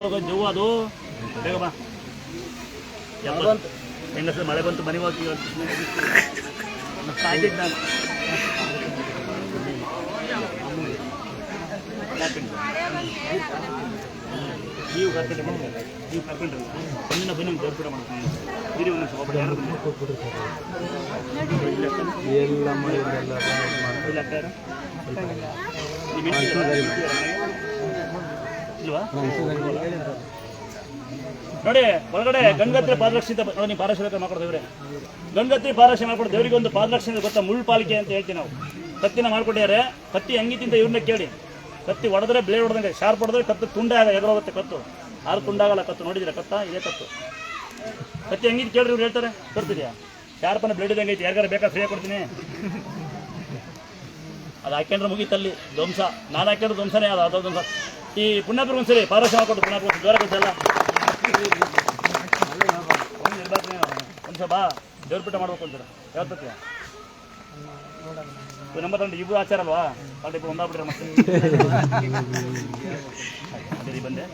ಜವ್ವು ಅದು ಬೇಗ ಬಾ. ಹೆಂಗಸರು ಮಳೆ ಬಂತು. ಮನೆ ಹೋಗಿ ನಾನು. ನೀವು ಕರ್ಕೊಂಡು ಬಂದ್ರೆ ನೀವು ಕರ್ಕೊಂಡ್ರಿ ಒಂದಿನ ಬನ್ನಿ ದೇವ್ರ ಮಾಡ್ಕೊಂಡು ಹಿರಿ ಒಂದು ಸ್ವಲ್ಪ ಯಾರು ಇಲ್ಲ ನೋಡಿ, ಒಳಗಡೆ ಗಂಗತ್ರಿ ಪಾದರಕ್ಷಿತ ನೋಡಿ, ಪಾದರಕ್ಷೆ ಮಾಡ್ಕೊಡ್ತೇವ್ರೆ ಗಂಗತ್ರಿ ಪಾರಶಿ ಮಾಡ್ಕೊಡ್ತು ದೇವರಿಗೆ ಒಂದು ಪಾದರಕ್ಷೆ ಅಂದ್ರೆ ಗೊತ್ತಾ? ಮುಳ್ಳು ಪಾಲಿಕೆ ಅಂತ ಹೇಳ್ತೀವಿ ನಾವು. ಕತ್ತಿನ ಮಾಡ್ಕೊಟ್ಟಿದ್ದಾರೆ ಕತ್ತಿ ಹೆಂಗಿತ್ತಿಂತ ಇವ್ರನ್ನ ಕೇಳಿ. ಕತ್ತಿ ಹೊಡೆದ್ರೆ ಬ್ಲೇಡ್ ಹೊಡೆದಂಗೆ. ಶಾರ್ಪ್ ಹೊಡೆದ್ರೆ ಕತ್ತು ತುಂಡೆ ಎಗರೋಗುತ್ತೆ ಕತ್ತು. ಆರು ತುಂಡಾಗಲ್ಲ ಕತ್ತು. ನೋಡಿದಿರ ಕತ್ತ? ಇದೇ ಕತ್ತು. ಕತ್ತಿ ಹೆಂಗಿದ್ದು ಕೇಳ್ರಿ ಇವ್ರು ಹೇಳ್ತಾರೆ. ಬರ್ತಿದ್ಯಾ ಶಾರ್ಪನ ಬ್ಲೇಡ್ ಇದ್ದಂಗೆ ಐತಿ ಯಾರಿಗಾರ ಬೇಕಾ? ಫ್ರೀ ಕೊಡ್ತೀನಿ. ಅದು ಹಾಕ್ಯಂಡ್ರೆ ಮುಗೀತಲ್ಲಿ. ಧ್ವಂಸ. ನಾನು ಹಾಕ್ಯಂಡ್ರೆ ಧ್ವಂಸನೇ ಅದು. ಅದು ಧ್ವಂಸ. ಈ ಪುಣ್ಯಾಪುರ ಒಂದ್ಸರಿ ಪಾರಶ ಮಾಡ್ಕೊಟ್ಟು ಪುಣ್ಯಾಪುರ ಜ್ವರ ಗೊತ್ತಲ್ಲ ಒಂದ್ಸ ಬಾ, ದೇವ್ರ ಪೀಠ ಮಾಡ್ಬೇಕು ಅಂತೀರ. ಯಾವತ್ತಕ್ಕೆ? ನಂಬರ್ ತಗೊಂಡು ಇಬ್ರು ಆಚಾರ ಅಲ್ವಾ? ಇಬ್ರು ಒಂದಾಗ್ಬಿಟ್ರೆ ಮತ್ತೆ? ಬಂದೆ.